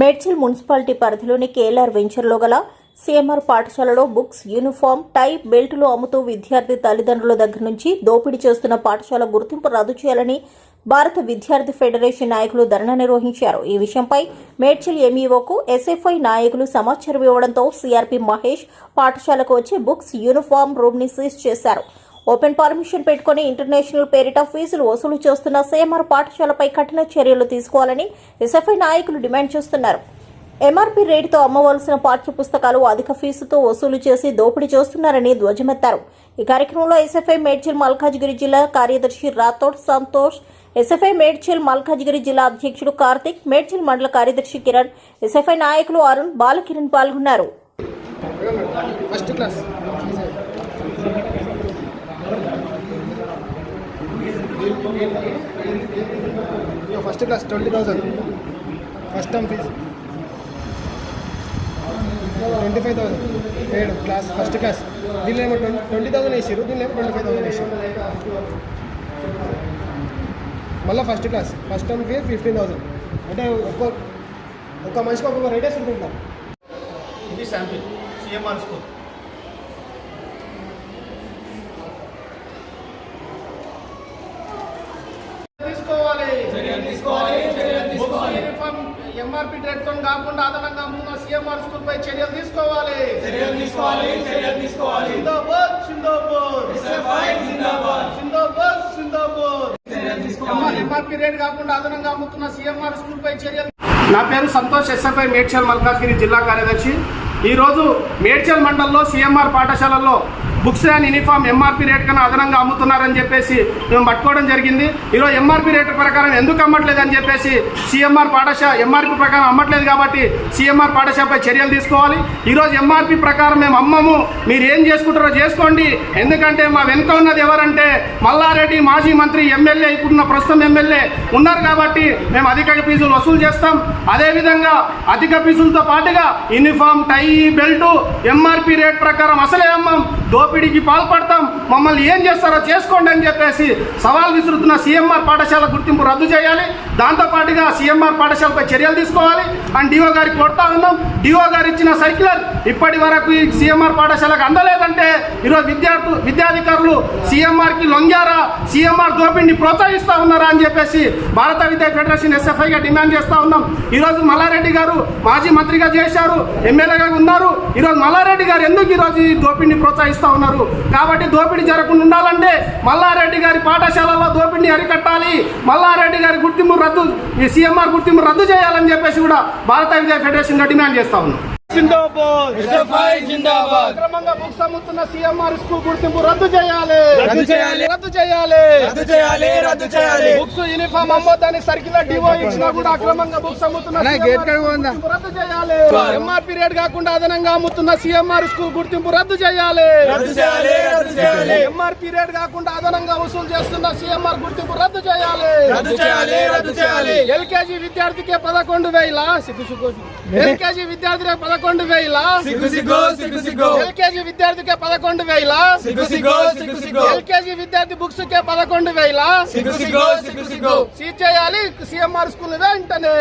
Medchal municipality పరిధిలోని KLR వెంచర్లో గల సీఎంఆర్ పాఠశాలలో బుక్స్ యూనిఫామ్ టై బెల్టులు అమ్ముతూ విద్యార్థి తల్లిదండ్రుల దగ్గర నుంచి దోపిడీ చేస్తున్న పాఠశాల గుర్తింపు రద్దు చేయాలని భారత విద్యార్థి ఫెడరేషన్ నాయకులు ధర్నా నిర్వహించారు. ఈ విషయంపై మేడ్చల్ ఎంఈఓకు ఎస్ఎఫ్ఐ నాయకులు సమాచారం ఇవ్వడంతో సీఆర్పీ మహేష్ పాఠశాలకు వచ్చి బుక్స్ యూనిఫామ్ రూమ్ని సీజ్ చేశారు. ఓపెన్ పర్మిషన్ పెట్టుకుని ఇంటర్నేషనల్ పేరిట ఫీజులు వసూలు చేస్తున్న సేమార్ పాఠశాలపై కఠిన చర్యలు తీసుకోవాలని ఎస్ఎఫ్ఐ నాయకులు డిమాండ్ చేస్తున్నారు. ఎంఆర్పీ రేటుతో అమ్మవలసిన పాఠ్య పుస్తకాలు అధిక ఫీజుతో వసూలు చేసి దోపిడీ చేస్తున్నారని ధ్వజమెత్తారు. ఈ కార్యక్రమంలో ఎస్ఎఫ్ఐ మేడ్చల్ మల్కాజ్గిరి జిల్లా కార్యదర్శి రాథోడ్ సంతోష్ ఎస్ఎఫ్ఐ మేడ్చల్ మల్కాజ్గిరి జిల్లా అధ్యక్షుడు కార్తిక్ మేడ్చల్ మండల కార్యదర్శి కిరణ్ ఎస్ఎఫ్ఐ నాయకులు అరుణ్ బాలకిరణ్ పాల్గొన్నారు. First class first class twenty thousand first term fee twenty five thousand ఏడు క్లాస్ ఫస్ట్ క్లాస్ దీనిలో ఏమో ట్వంటీ ట్వంటీ థౌసండ్ వేసారు దీనిలో ఏమో ట్వంటీ ఫైవ్ థౌసండ్ వేసారు మళ్ళీ first class first term fee fifteen thousand అంటే ఒక్కో ఒక్క మనిషికి ఒక్కొక్క రేట్ వేసుకుంటాం. ఇది శాంపిల్ సిఎంఆర్ స్కూల్ తీసుకోవాలి ఎంఆర్పి రేట్తో కాకుండా అదనంగా అమ్ముతున్న సిఎంఆర్ స్కూల్ పై చర్యలు తీసుకోవాలి. చర్యలు తీసుకోవాలి చర్యలు తీసుకోవాలి. సిందాబాద్ సిందాబాద్ సిందాబాద్ సిందాబాద్ సిందాబాద్ ఎంఆర్పి రేట్ కాకుండా అదనంగా అమ్ముతున్న సిఎంఆర్ స్కూల్ పై చర్యలు నా పేరు సంతోష్ ఎస్ఎఫ్ఐ మేడ్చల్ మల్కాజ్గిరి జిల్లా కార్యదర్శి. ఈరోజు మేడ్చల్ మండలంలో సిఎంఆర్ పాఠశాలల్లో books and uniform MRP rate కన్నా అదనంగా అమ్ముతున్నారని చెప్పేసి మేము పట్టుకోవడం జరిగింది. ఈరోజు ఎంఆర్పి రేట్ ప్రకారం ఎందుకు అమ్మట్లేదు అని చెప్పేసి సిఎంఆర్ పాఠశాల ఎంఆర్పి ప్రకారం అమ్మట్లేదు కాబట్టి సిఎంఆర్ పాఠశాలపై చర్యలు తీసుకోవాలి. ఈరోజు ఎంఆర్పి ప్రకారం మేము అమ్మము మీరు ఏం చేసుకుంటారో చేసుకోండి. ఎందుకంటే మా వెనుక ఉన్నది ఎవరంటే మల్లారెడ్డి మాజీ మంత్రి ఎమ్మెల్యే ఇప్పుడున్న ప్రస్తుతం ఎమ్మెల్యే ఉన్నారు కాబట్టి మేము అధిక ఫీజులు వసూలు చేస్తాం. అదేవిధంగా అధిక ఫీజులతో పాటుగా uniform tie belt MRP rate ప్రకారం అసలే అమ్మం. దోపిడీకి పాల్పడతాం. మమ్మల్ని ఏం చేస్తారో చేసుకోండి అని చెప్పేసి సవాల్ విసురుతున్న సీఎంఆర్ పాఠశాల గుర్తింపు రద్దు చేయాలి. దాంతోపాటుగా సీఎంఆర్ పాఠశాలపై చర్యలు తీసుకోవాలి. అండ్ డిఓ గారికి కొడతా ఉన్నాం. డిఓ గారు ఇచ్చిన సర్క్యులర్ ఇప్పటి వరకు ఈ సీఎంఆర్ పాఠశాలకు అందలేదంటే ఈరోజు విద్యార్థు విద్యాధికారులు సీఎంఆర్కి లొంగారా సీఎంఆర్ దోపిడిని ప్రోత్సహిస్తూ ఉన్నారా అని చెప్పేసి భారత విద్యా ఫెడరేషన్ ఎస్ఎఫ్ఐగా డిమాండ్ చేస్తూ ఉన్నాం. ఈరోజు మల్లారెడ్డి గారు మాజీ మంత్రిగా చేశారు ఎమ్మెల్యేగా ఉన్నారు. ఈరోజు మల్లారెడ్డి గారు ఎందుకు ఈరోజు ఈ దోపిడిని ప్రోత్సహిస్తూ ఉన్నారు? కాబట్టి దోపిడీ జరగకుండా ఉండాలంటే మల్లారెడ్డి గారి పాఠశాలలో దోపిడిని అరికట్టాలి. మల్లారెడ్డి గారి గుర్తింపు రద్దు ఈ సీఎంఆర్ గుర్తింపు రద్దు చేయాలని చెప్పేసి కూడా భారత విద్యా ఫెడరేషన్ డిమాండ్ చేస్తూ ఉన్నాం. అక్రమంగా బుక్స్ అమ్ముతున్న సీఎంఆర్ స్కూల్ గుర్తింపు రద్దు చేయాలి. రద్దు చేయాలి. రద్దు చేయాలి. రద్దు చేయాలి రద్దు చేయాలి. బుక్స్ యూనిఫామ్ అమ్మొద్దని సర్కిల్ డివో ఇచ్చినా కూడా అక్రమంగా బుక్స్ అమ్ముతున్న రద్దు చేయాలి. ఎంఆర్ పీరియడ్ కాకుండా అదనంగా అమ్ముతున్న సిఎంఆర్ స్కూల్ గుర్తింపు రద్దు చేయాలి. రద్దు చేయాలి రద్దు చేయాలి. కాకుండా అదనంగా వసూలు చేస్తున్న సిఎంఆర్ గుర్తింపు రద్దు చేయాలి. రద్దు చేయాలి రద్దు చేయాలి. ఎల్కేజీ విద్యార్థికి పదకొండు వేల. ఎల్కేజీ విద్యార్థికి పదకొండు వేల సిగ్గు సిగ్గు ఎల్కేజీ విద్యార్థికి పదకొండు వేల ఎల్కేజీ విద్యార్థి బుక్స్ కే పదకొండు వేల సీజ్ చేయాలి సిఎంఆర్ స్కూల్ వెంటనే